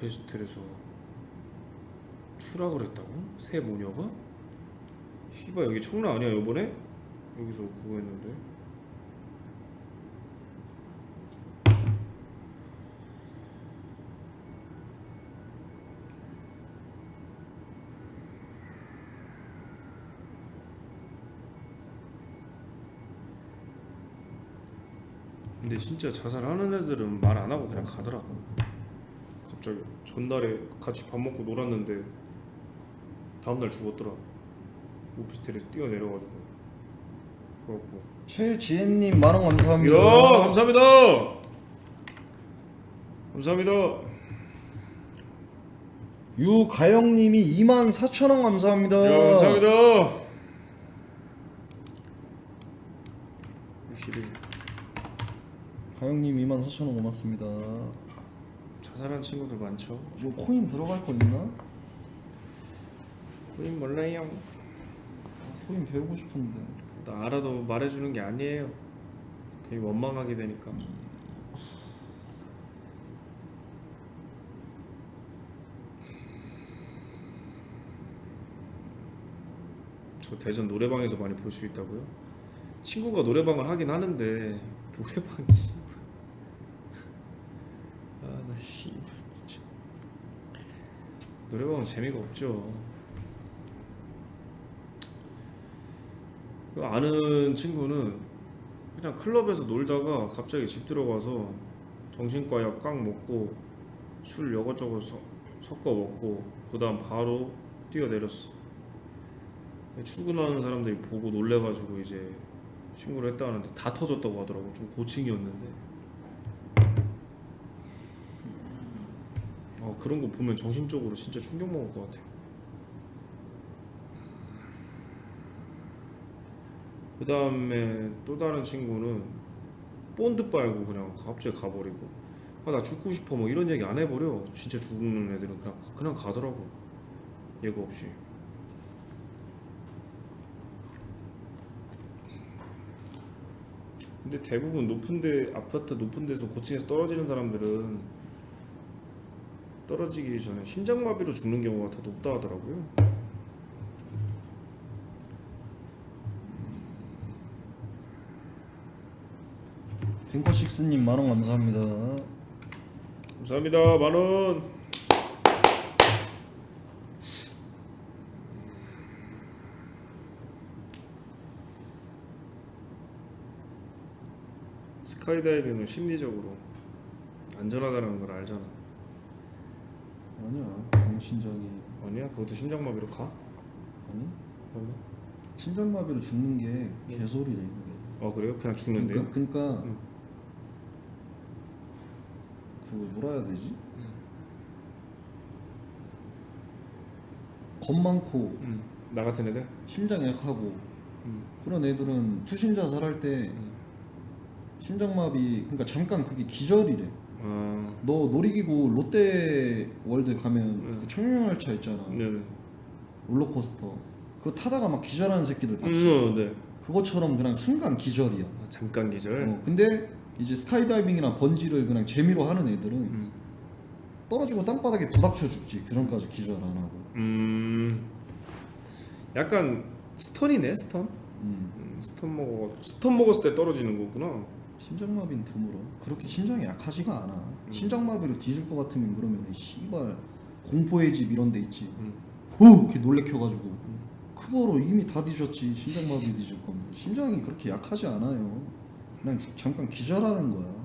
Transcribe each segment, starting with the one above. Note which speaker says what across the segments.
Speaker 1: 오페스텔에서 추락을 했다고? 새 모녀가? 씨발 여기 청라 아니야 요번에? 여기서 그거 했는데 근데 진짜 자살하는 애들은 말 안 하고 그냥 가더라. 갑자기 전날에 같이 밥 먹고 놀았는데 다음날 죽었더라. 오피스텔에서 뛰어내려가지고. 그래갖고.
Speaker 2: 최지혜님 만원 감사합니다.
Speaker 1: 이야 감사합니다. 감사합니다.
Speaker 2: 유가영님이 2만 4천 원 감사합니다.
Speaker 1: 이야 감사합니다. 61
Speaker 2: 가영님 2만 4천 원 고맙습니다.
Speaker 1: 자살한 친구들 많죠.
Speaker 2: 뭐 코인 들어갈 거 있나?
Speaker 1: 코인 몰라요.
Speaker 2: 코인 배우고 싶은데.
Speaker 1: 나 알아도 말해주는 게 아니에요. 괜히 원망하게 되니까. 저 대전 노래방에서 많이 볼 수 있다고요? 친구가 노래방을 하긴 하는데 노래방이 아나 씨발 진짜 노래방은 재미가 없죠. 그 아는 친구는 그냥 클럽에서 놀다가 갑자기 집 들어가서 정신과 약 꽉 먹고 술 여것저것 서- 섞어 먹고 그 다음 바로 뛰어내렸어. 출근하는 사람들이 보고 놀래가지고 이제 신고를 했다 하는데 다 터졌다고 하더라고. 좀 고층이었는데 어, 그런 거 보면 정신적으로 진짜 충격 먹을 것 같아 그 다음에 또 다른 친구는 본드 빨고 그냥 갑자기 가버리고 아 나 죽고 싶어 뭐 이런 얘기 안 해버려. 진짜 죽는 애들은 그냥 그냥 가더라고. 예고 없이. 근데 대부분 높은데 아파트 높은 데서 고층에서 떨어지는 사람들은 떨어지기 전에 심장마비로 죽는 경우가 더 높다 하더라고요.
Speaker 2: 뱅커식스님 만원 감사합니다.
Speaker 1: 감사합니다. 만원. 스카이다이빙은 심리적으로 안전하다는 걸 알잖아
Speaker 2: 아니야. 정신적이
Speaker 1: 아니야? 그것도 심장마비로 가?
Speaker 2: 아니
Speaker 1: 그러면?
Speaker 2: 심장마비로 죽는 게 개소리래 그게.
Speaker 1: 어 그래요? 그냥 죽는데요?
Speaker 2: 그러니까, 그러니까
Speaker 1: 응.
Speaker 2: 그걸 뭐라 해야 되지? 겁 많고
Speaker 1: 응. 나 같은 애들?
Speaker 2: 심장 약하고
Speaker 1: 응.
Speaker 2: 그런 애들은 투신 자살할 때
Speaker 1: 응.
Speaker 2: 심장마비 그러니까 잠깐 그게 기절이래.
Speaker 1: 아
Speaker 2: 너 놀이기구 롯데 월드 가면
Speaker 1: 응.
Speaker 2: 그 청룡열차 있잖아.
Speaker 1: 네네
Speaker 2: 롤러코스터. 그거 타다가 막 기절하는 새끼들 봤지.
Speaker 1: 음, 네.
Speaker 2: 그것처럼 그냥 순간 기절이야.
Speaker 1: 아, 잠깐 기절
Speaker 2: 어, 근데 이제 스카이다이빙이나 번지를 그냥 재미로 하는 애들은
Speaker 1: 음.
Speaker 2: 떨어지고 땅바닥에 부닥쳐 죽지. 그런까지 기절 안 하고.
Speaker 1: 음 약간 스턴이네 스턴?
Speaker 2: 음.
Speaker 1: 음, 스턴 먹어 스턴 먹었을 때 떨어지는 거구나.
Speaker 2: 심장마비는 드물어. 그렇게 심장이 약하지가 않아.
Speaker 1: 음.
Speaker 2: 심장마비로 뒤질 것 같으면 그러면 씨발 공포의 집 이런 데 있지.
Speaker 1: 음.
Speaker 2: 오! 이렇게 놀래켜가지고 그거로 이미 다 뒤졌지. 심장마비 뒤질 거면. 심장이 그렇게 약하지 않아요. 그냥 잠깐 기절하는 거야.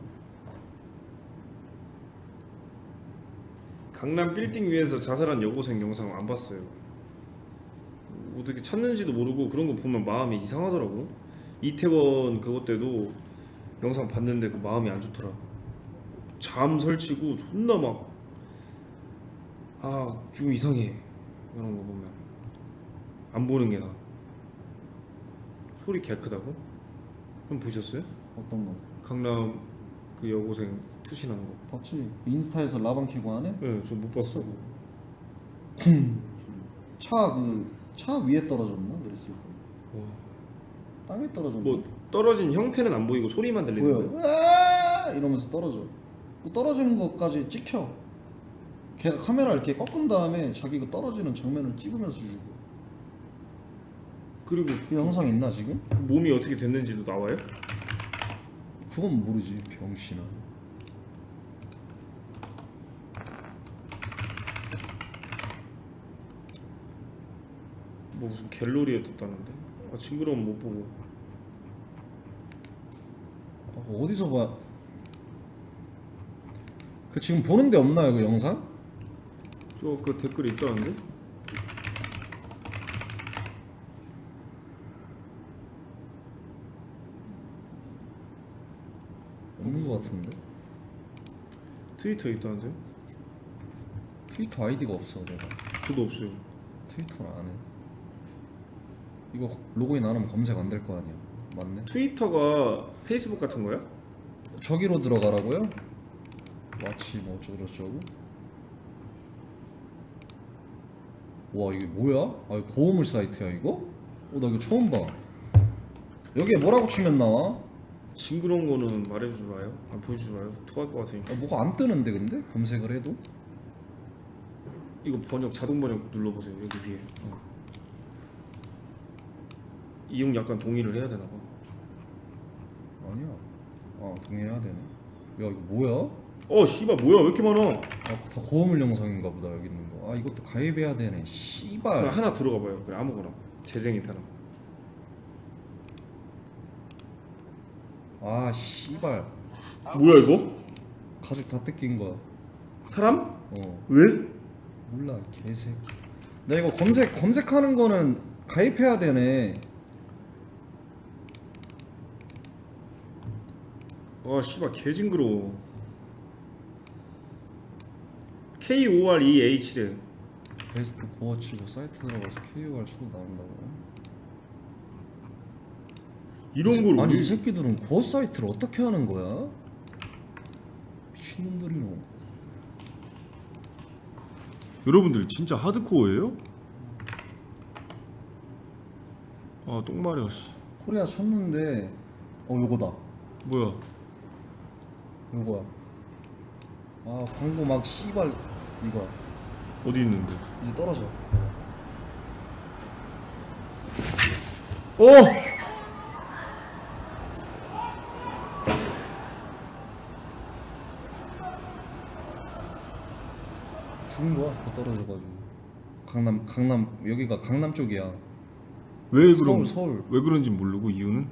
Speaker 1: 강남 빌딩 위에서 자살한 여고생 영상 안 봤어요. 어떻게 찾는지도 모르고 그런 거 보면 마음이 이상하더라고. 이태원 그것 때도 영상 봤는데 그 마음이 안 좋더라. 잠 설치고 존나 막 아, 좀 이상해. 이런 거 보면 안 보는 게 나. 소리 개 크다고? 그럼 보셨어요?
Speaker 2: 어떤 거?
Speaker 1: 강남 그 여고생 투신한 거.
Speaker 2: 봤지? 인스타에서 라방 켜고 하네?
Speaker 1: 네, 저못 봤어.
Speaker 2: 차 그 차 위에 떨어졌나? 그랬을 거야.
Speaker 1: 와.
Speaker 2: 땅에 떨어졌나?
Speaker 1: 뭐 떨어진 형태는 안 보이고 소리만 들리는
Speaker 2: 보여.
Speaker 1: 거예요?
Speaker 2: 으아! 이러면서 떨어져. 그 떨어지는 것까지 찍혀. 걔가 카메라 이렇게 꺾은 다음에 자기가 떨어지는 장면을 찍으면서 주고
Speaker 1: 그리고
Speaker 2: 그 영상 있나 지금?
Speaker 1: 그 몸이 어떻게 됐는지도 나와요?
Speaker 2: 그건 모르지 병신아
Speaker 1: 뭐 무슨 갤러리에 떴다는데? 아 징그러우면 못 보고
Speaker 2: 아, 그거 어디서 봐? 그 지금 보는데 없나요 그 영상?
Speaker 1: 저 그 댓글에 있다는데?
Speaker 2: 없는 것 같은데
Speaker 1: 트위터에 있다는데요?
Speaker 2: 트위터 아이디가 없어 내가
Speaker 1: 저도 없어요
Speaker 2: 트위터를 안 해. 이거 로그인 안 하면 검색 안 될 거 아니야 맞네
Speaker 1: 트위터가 페이스북 같은 거야?
Speaker 2: 저기로 들어가라고요? 마치 뭐 어쩌고저쩌고 와 이게 뭐야? 아 이거 고어물 사이트야 이거? 어나 이거 처음 봐 여기에 뭐라고 치면 나와?
Speaker 1: 징그러운 거는 말해주지 마요 안 보여주지 마요 토할 것 같으니까
Speaker 2: 아, 뭐가 안 뜨는데 근데? 검색을 해도?
Speaker 1: 이거 번역 자동 번역 눌러보세요 여기 위에 어. 이용 약간 동의를 해야 되나 봐
Speaker 2: 아니야 아 동의해야 되네 야 이거 뭐야?
Speaker 1: 어 씨발 뭐야 왜 이렇게 많아
Speaker 2: 아, 다 고어물 영상인가 보다 여기 있는 거. 아 이것도 가입해야 되네. 씨발.
Speaker 1: 하나 들어가 봐요 그냥 아무거나 재생이 타나
Speaker 2: 아 씨발.
Speaker 1: 뭐야 이거?
Speaker 2: 가죽 다 뜯긴 거야.
Speaker 1: 사람?
Speaker 2: 어
Speaker 1: 왜?
Speaker 2: 몰라 개새끼. 나 이거 검색 검색하는 거는 가입해야 되네.
Speaker 1: 아 씨발 개 징그러워 K-O-R-E-H래
Speaker 2: 베스트 고어 치고 사이트 들어가서 KOR 치고 나온다고.
Speaker 1: 이런 걸
Speaker 2: 아니
Speaker 1: 왜-
Speaker 2: 이 새끼들은 고어 사이트를 어떻게 하는 거야? 미친놈들이노.
Speaker 1: 여러분들 진짜 하드코어예요? 아 똥마려 씨
Speaker 2: 코리아 쳤는데 어 요거다.
Speaker 1: 뭐야
Speaker 2: 요거야. 아 광고 막 씨발 이거
Speaker 1: 어디 있는데
Speaker 2: 이제 떨어져.
Speaker 1: 어!
Speaker 2: 죽은 거야. 더 떨어져가지고. 강남 강남 여기가 강남 쪽이야.
Speaker 1: 왜
Speaker 2: 서울
Speaker 1: 그런
Speaker 2: 서울.
Speaker 1: 왜 그런지 모르고 이유는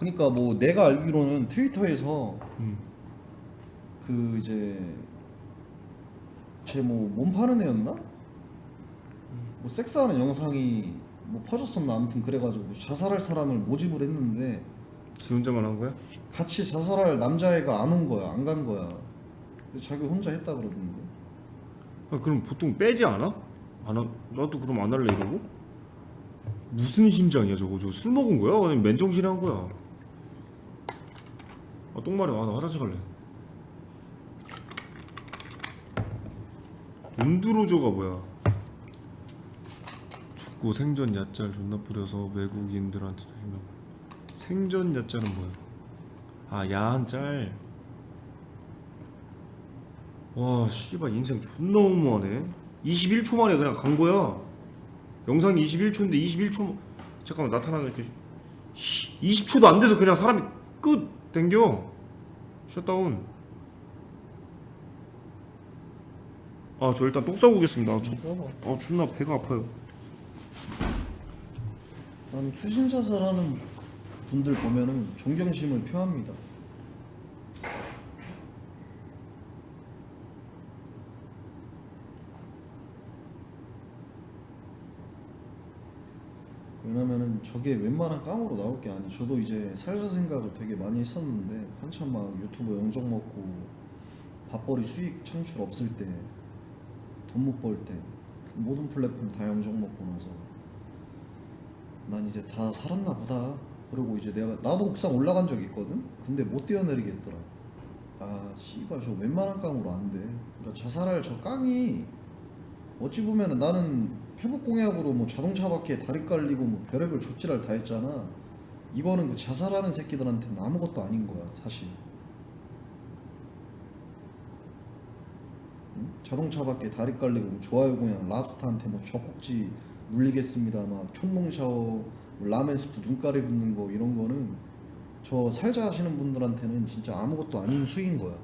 Speaker 2: 그러니까 뭐 내가 알기로는 트위터에서
Speaker 1: 음.
Speaker 2: 그 이제 제뭐몸 파는 애였나? 뭐 섹스하는 영상이 뭐 퍼졌었나 아무튼 그래가지고 자살할 사람을 모집을 했는데
Speaker 1: 지 혼자만 한 거야?
Speaker 2: 같이 자살할 남자애가 안 온 거야 안 간 거야. 그래서 자기 혼자 했다 그러던데.
Speaker 1: 아, 그럼 보통 빼지 않아? 안 하, 나도 그럼 안 할래 이러고? 무슨 심장이야 저거 저술 먹은 거야? 아니면 맨정신에 한 거야? 아 똥마려. 아나 화장실 갈래. 온두로조가 뭐야? 죽고 생전 야짤 존나 뿌려서 외국인들한테도 유명 생전 야짤은 뭐야? 아 야한 짤. 와, 씨발 인생 존나 너무하네. 21초 만에 그냥 간 거야. 영상이 21초인데 21초 잠깐만 나타나는 그 20초도 안 돼서 그냥 사람이 끝 땡겨. 셧다운. 아, 저 일단 똥 싸고 오겠습니다. 아, 저, 아, 존나 배가 아파요.
Speaker 2: 나는 투신 자살하는 분들 보면은 존경심을 표합니다. 왜냐면은 저게 웬만한 깡으로 나올 게 아니에요. 저도 이제 살자 생각을 되게 많이 했었는데 한참 막 유튜브 영정 먹고 밥벌이 수익 창출 없을 때 돈 못 벌 때 모든 플랫폼 다 영정 먹고 나서 난 이제 다 살았나 보다. 그리고 이제 내가 나도 옥상 올라간 적 있거든. 근데 못 뛰어내리겠더라. 아 씨발 저 웬만한 깡으로 안 돼. 그러니까 자살할 저 깡이 어찌 보면은 나는 회복 공약으로 뭐 자동차 바퀴에 다리 깔리고 뭐 별의별 조치를 다 했잖아. 이거는 그 자살하는 새끼들한테는 아무것도 아닌 거야 사실. 응? 자동차 밖에 다리 깔리고 뭐 좋아요 그냥 랍스타한테 뭐 젖꼭지 물리겠습니다 막 촌농 샤워 뭐 라멘 스프 눈가리 붙는 거 이런 거는 저 살자 하시는 분들한테는 진짜 아무것도 아닌 수인 거야